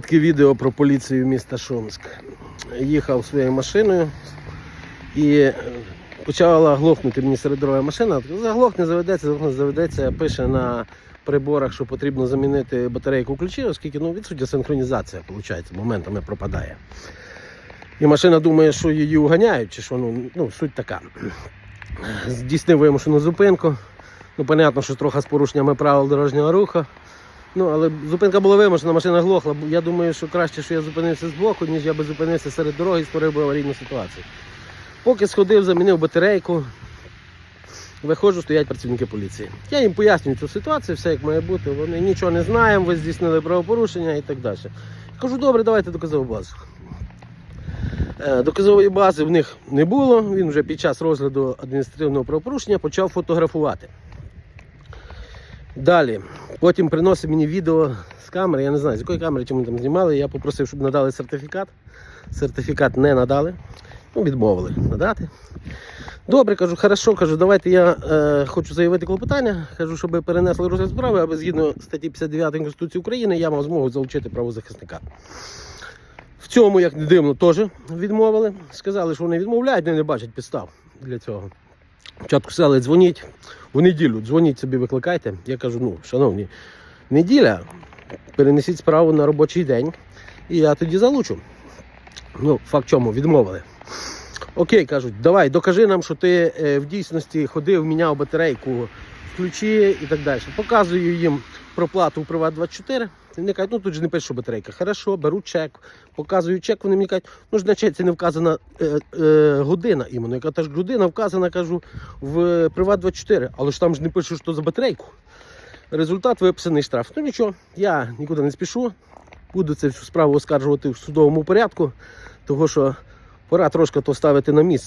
Таке відео про поліцію міста Шумськ. Їхав своєю машиною і е, почала глохнути мені серед дороги машина. Заглохне, заведеться, заглохне, заведеться. Пише на приборах, що потрібно замінити батарейку ключі, оскільки ну, відсутня синхронізація, виходить, моментами пропадає. І машина думає, що її уганяють, чи що ну, ну суть така. Здійснив вимушену зупинку. Ну, понятно, що трохи з порушеннями правил дорожнього руху. Ну, але зупинка була вимушена, машина глохла. Я думаю, що краще, що я зупинився з боку, ніж я би зупинився серед дороги і створив би аварійну ситуацію. Поки сходив, замінив батарейку, виходжу, стоять працівники поліції. Я їм пояснюю цю ситуацію, все як має бути. Вони нічого не знаємо, ви здійснили правопорушення і так далі. Кажу, добре, давайте доказову базу. Доказової бази в них не було. Він вже під час розгляду адміністративного правопорушення почав фотографувати. Далі. Потім приносить мені відео з камери. Я не знаю, з якої камери чому там знімали. Я попросив, щоб надали сертифікат. Сертифікат не надали. Ну, відмовили надати. Добре, кажу, хорошо, кажу, давайте я е, хочу заявити клопотання. Кажу, щоб перенесли розгляд справи, аби згідно статті 59 Конституції України я мав змогу залучити правозахисника. В цьому, як не дивно, теж відмовили. Сказали, що вони відмовляють, вони не бачать підстав для цього. Спочатку сказали, дзвоніть в неділю, дзвоніть собі, викликайте. Я кажу, ну, шановні, неділя, перенесіть справу на робочий день, і я тоді залучу. Ну, факт чому, відмовили. Окей, кажуть, давай, докажи нам, що ти е, в дійсності ходив, міняв батарейку ключі і так далі. Показую їм проплату в Приват 24. Вони кажуть, ну тут же не пише, що батарейка. Хорошо, беру чек, показую чек, вони мені кажуть, ну ж на чеці не вказана е, е, година іменно. Яка та година вказана, кажу, в Приват 24, але ж там ж не пише, що за батарейку. Результат виписаний штраф. Ну нічого, я нікуди не спішу. Буду цю справу оскаржувати в судовому порядку, тому що пора трошки то ставити на місце.